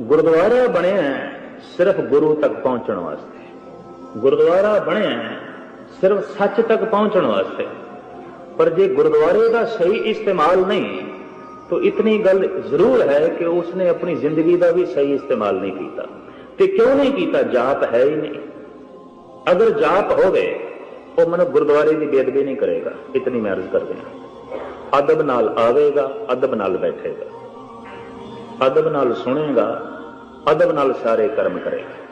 ਗੁਰਦੁਆਰਾ ਬਣਿਆ ਸਿਰਫ ਗੁਰੂ ਤੱਕ ਪਹੁੰਚਣ ਵਾਸਤੇ। ਗੁਰਦੁਆਰਾ ਬਣਿਆ ਸਿਰਫ ਸੱਚ ਤੱਕ ਪਹੁੰਚਣ ਵਾਸਤੇ। ਪਰ ਜੇ ਗੁਰਦੁਆਰੇ ਦਾ ਸਹੀ ਇਸਤੇਮਾਲ ਨਹੀਂ, ਤਾਂ ਇਤਨੀ ਗੱਲ ਜ਼ਰੂਰ ਹੈ ਕਿ ਉਸਨੇ ਆਪਣੀ ਜ਼ਿੰਦਗੀ ਦਾ ਵੀ ਸਹੀ ਇਸਤੇਮਾਲ ਨਹੀਂ ਕੀਤਾ। ਤੇ ਕਿਉਂ ਨਹੀਂ ਕੀਤਾ? ਜਾਪ ਹੈ ਹੀ ਨਹੀਂ। ਅਗਰ ਜਾਪ ਹੋਵੇ, ਉਹ ਮਨ ਗੁਰਦੁਆਰੇ ਦੀ ਬੇਅਦਬੀ ਨਹੀਂ ਕਰੇਗਾ। ਇਤਨੀ ਮੈਂ ਕਰਦੇ ਹਾਂ। ਅਦਬ ਨਾਲ ਆਵੇਗਾ, ਅਦਬ ਨਾਲ ਬੈਠੇਗਾ। ਅਦਬ ਨਾਲ ਸੁਣੇਗਾ, ਅਦਬ ਨਾਲ ਸਾਰੇ ਕਰਮ ਕਰੇਗਾ।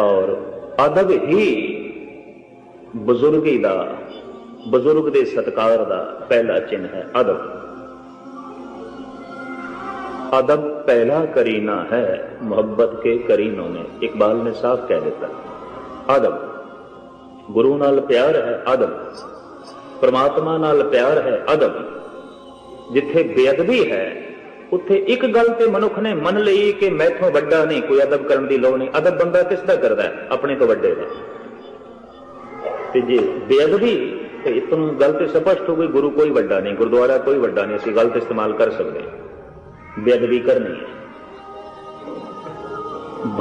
ਔਰ ਅਦਬ ਹੀ ਬਜ਼ੁਰਗੀ ਦਾ, ਬਜ਼ੁਰਗ ਦੇ ਸਤਕਾਰ ਦਾ ਪਹਿਲਾ ਚਿੰਨ ਹੈ ਅਦਬ। ਅਦਬ ਪਹਿਲਾ ਕਰੀਨਾ ਹੈ, ਮੁਹੱਬਤ ਕੇ ਕਰੀਨੋ ਨੇ ਇਕਬਾਲ ਨੇ ਸਾਫ਼ ਕਹਿ ਦਿੱਤਾ। ਅਦਬ, ਗੁਰੂ ਨਾਲ ਪਿਆਰ ਹੈ ਅਦਬ, ਪਰਮਾਤਮਾ ਨਾਲ ਪਿਆਰ ਹੈ ਅਦਬ। ਜਿੱਥੇ ਬੇਅਦਬੀ ਹੈ ਉੱਥੇ ਇੱਕ ਗੱਲ ਤੇ ਮਨੁੱਖ ਨੇ ਮੰਨ ਲਈ ਕਿ ਮੈਥੋਂ ਵੱਡਾ ਨਹੀਂ, ਕੋਈ ਅਦਬ ਕਰਨ ਦੀ ਲੋੜ ਨਹੀਂ। ਅਦਬ ਬੰਦਾ ਕਿਸ ਦਾ ਕਰਦਾ ਹੈ? ਆਪਣੇ ਤੋਂ ਵੱਡੇ ਦਾ। ਤੇ ਜੇ ਬੇਅਦਬੀ, ਤੇ ਇਤਨ ਗੱਲ ਤੇ ਸਪਸ਼ਟ ਹੋ ਗਈ, ਗੁਰੂ ਕੋਈ ਵੱਡਾ ਨਹੀਂ, ਗੁਰਦੁਆਰਾ ਕੋਈ ਵੱਡਾ ਨਹੀਂ, ਅਸੀਂ ਗਲਤ ਇਸਤੇਮਾਲ ਕਰ ਸਕਦੇ ਬੇਅਦਬੀ ਕਰਨੀ ਹੈ।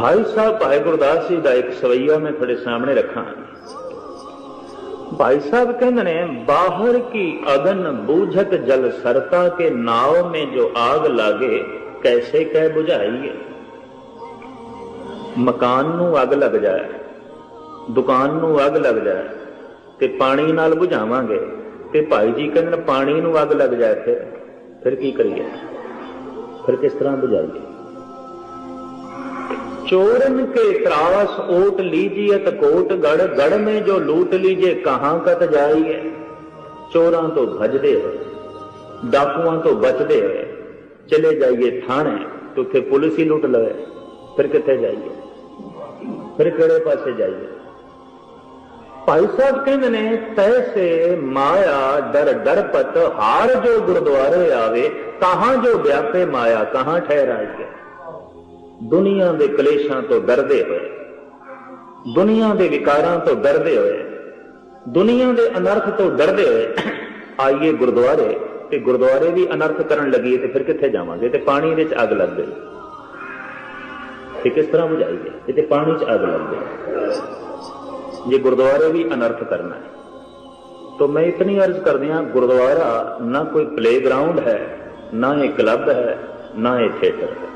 ਭਾਈ ਸਾਹਿਬ, ਭਾਈ ਗੁਰਦਾਸ ਜੀ ਦਾ ਇੱਕ ਸਵਈਆ ਮੈਂ ਤੁਹਾਡੇ ਸਾਹਮਣੇ ਰੱਖਾਂ। ਭਾਈ ਸਾਹਿਬ ਕਹਿੰਦੇ ਨੇ, ਬਾਹਰ ਕੀ ਅਗਨ ਬੂਝਕ ਜਲ ਸਰਤਾ ਕੇ ਨਾਉ ਮੇ ਜੋ ਆਗ ਲਾਗੇ, ਕੈਸੇ ਕਹਿ ਬੁਝਾਈਏ? ਮਕਾਨ ਨੂੰ ਅੱਗ ਲੱਗ ਜਾਏ, ਦੁਕਾਨ ਨੂੰ ਅੱਗ ਲੱਗ ਜਾਏ, ਤੇ ਪਾਣੀ ਨਾਲ ਬੁਝਾਵਾਂਗੇ, ਤੇ ਭਾਈ ਜੀ ਕਹਿੰਦੇ ਨੇ, ਪਾਣੀ ਨੂੰ ਅੱਗ ਲੱਗ ਜਾਏ ਫਿਰ। ਫਿਰ ਕੀ ਕਰੀਏ? ਫਿਰ ਕਿਸ ਤਰ੍ਹਾਂ ਬੁਝਾਈਏ? चोरन के त्रास ओट लीजिए तो कोट गढ़ गढ़ में जो लूट लीजिए कहां कत जाइए ਚੋਰਾਂ ਤੋਂ ਭਜਦੇ ਹੋਏ ਡਾਕੂਆਂ ਤੋਂ ਬਚਦੇ ਹੋਏ ਚਲੇ ਜਾਈਏ ਥਾਣੇ ਤੇ ਉੱਥੇ ਪੁਲਿਸ ਹੀ ਲੁੱਟ ਲਵੇ ਫਿਰ ਕਿੱਥੇ ਜਾਈਏ ਫਿਰ ਕਿਹੜੇ ਪਾਸੇ ਜਾਈਏ ਭਾਈ ਸਾਹਿਬ ਕਹਿੰਦੇ ਨੇ ਤੈਸੇ ਮਾਇਆ ਡਰ ਡਰਪਤ ਹਾਰ ਜੋ ਗੁਰਦੁਆਰੇ ਆਵੇ ਕਹਾਂ ਜੋ ਵਿਆਪੇ ਮਾਇਆ ਕਹਾਂ ਠਹਿਰਾਈਏ ਦੁਨੀਆ ਦੇ ਕਲੇਸ਼ਾਂ ਤੋਂ ਡਰਦੇ ਹੋਏ, ਦੁਨੀਆ ਦੇ ਵਿਕਾਰਾਂ ਤੋਂ ਡਰਦੇ ਹੋਏ, ਦੁਨੀਆ ਦੇ ਅਨਰਥ ਤੋਂ ਡਰਦੇ ਹੋਏ, ਆਈਏ ਗੁਰਦੁਆਰੇ ਤੇ ਗੁਰਦੁਆਰੇ ਵੀ ਅਨਰਥ ਕਰਨ ਲੱਗੀ ਤੇ ਫਿਰ ਕਿੱਥੇ ਜਾਵਾਂਗੇ? ਤੇ ਪਾਣੀ ਵਿੱਚ ਅੱਗ ਲੱਗ ਗਈ। ਤੇ ਕਿਸ ਤਰ੍ਹਾਂ ਬੁਝਾਈਏ ਇਹ ਤੇ ਪਾਣੀ 'ਚ ਅੱਗ ਲੱਗ ਗਈ। ਜੇ ਗੁਰਦੁਆਰੇ ਵੀ ਅਨਰਥ ਕਰਨਾ ਹੈ, ਤਾਂ ਮੈਂ ਇਤਨੀ ਅਰਜ਼ ਕਰਦਿਆਂ ਗੁਰਦੁਆਰਾ ਨਾ ਕੋਈ ਪਲੇਗਰਾਉਂਡ ਹੈ, ਨਾ ਇਹ ਕਲੱਬ ਹੈ, ਨਾ ਇਹ ਥੀਏਟਰ ਹੈ।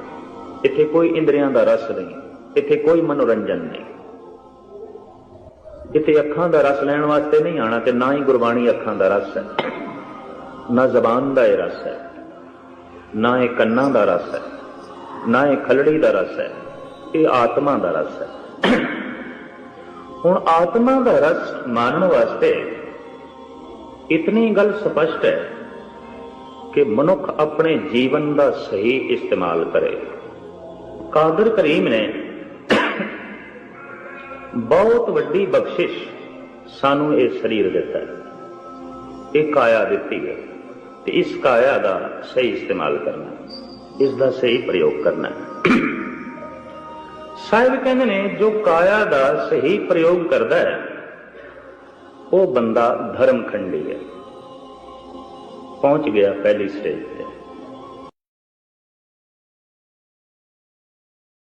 ਇੱਥੇ ਕੋਈ ਇੰਦਰੀਆਂ ਦਾ ਰਸ ਨਹੀਂ, ਇੱਥੇ ਕੋਈ ਮਨੋਰੰਜਨ ਨਹੀਂ। ਇੱਥੇ ਅੱਖਾਂ ਦਾ ਰਸ ਲੈਣ ਵਾਸਤੇ ਨਹੀਂ ਆਣਾ ਤੇ ਨਾ ਹੀ ਗੁਰਬਾਣੀ ਅੱਖਾਂ ਦਾ ਰਸ ਹੈ, ਨਾ ਜ਼ਬਾਨ ਦਾ ਇਹ ਰਸ ਹੈ, ਨਾ ਇਹ ਕੰਨਾਂ ਦਾ ਰਸ ਹੈ, ਨਾ ਇਹ ਖਲੜੀ ਦਾ ਰਸ ਹੈ, ਇਹ ਆਤਮਾ ਦਾ ਰਸ ਹੈ। ਹੁਣ ਆਤਮਾ ਦਾ ਰਸ ਮਾਨਣ ਵਾਸਤੇ ਇਤਨੀ ਗੱਲ ਸਪਸ਼ਟ ਹੈ ਕਿ ਮਨੁੱਖ ਆਪਣੇ ਜੀਵਨ ਦਾ ਸਹੀ ਇਸਤੇਮਾਲ ਕਰੇ। ਕਾਦਰ ਕਰੀਮ ਨੇ ਬਹੁਤ ਵੱਡੀ ਬਖਸ਼ਿਸ਼ ਸਾਨੂੰ ਇਹ ਸਰੀਰ ਦਿੱਤਾ ਇਹ ਕਾਇਆ ਦਿੱਤੀ ਹੈ ਤੇ ਇਸ ਕਾਇਆ ਦਾ ਸਹੀ ਇਸਤੇਮਾਲ ਕਰਨਾ ਹੈ। ਇਸ ਦਾ ਸਹੀ ਪ੍ਰਯੋਗ ਕਰਨਾ ਸਾਹਿਬ ਕਹਿੰਦੇ ਨੇ, ਜੋ ਕਾਇਆ ਦਾ ਸਹੀ ਪ੍ਰਯੋਗ ਕਰਦਾ ਹੈ, ਉਹ ਬੰਦਾ ਧਰਮ ਖੰਡੀ ਹੈ। ਪਹੁੰਚ ਗਿਆ ਪਹਿਲੀ ਸਟੇਜ ਤੇ।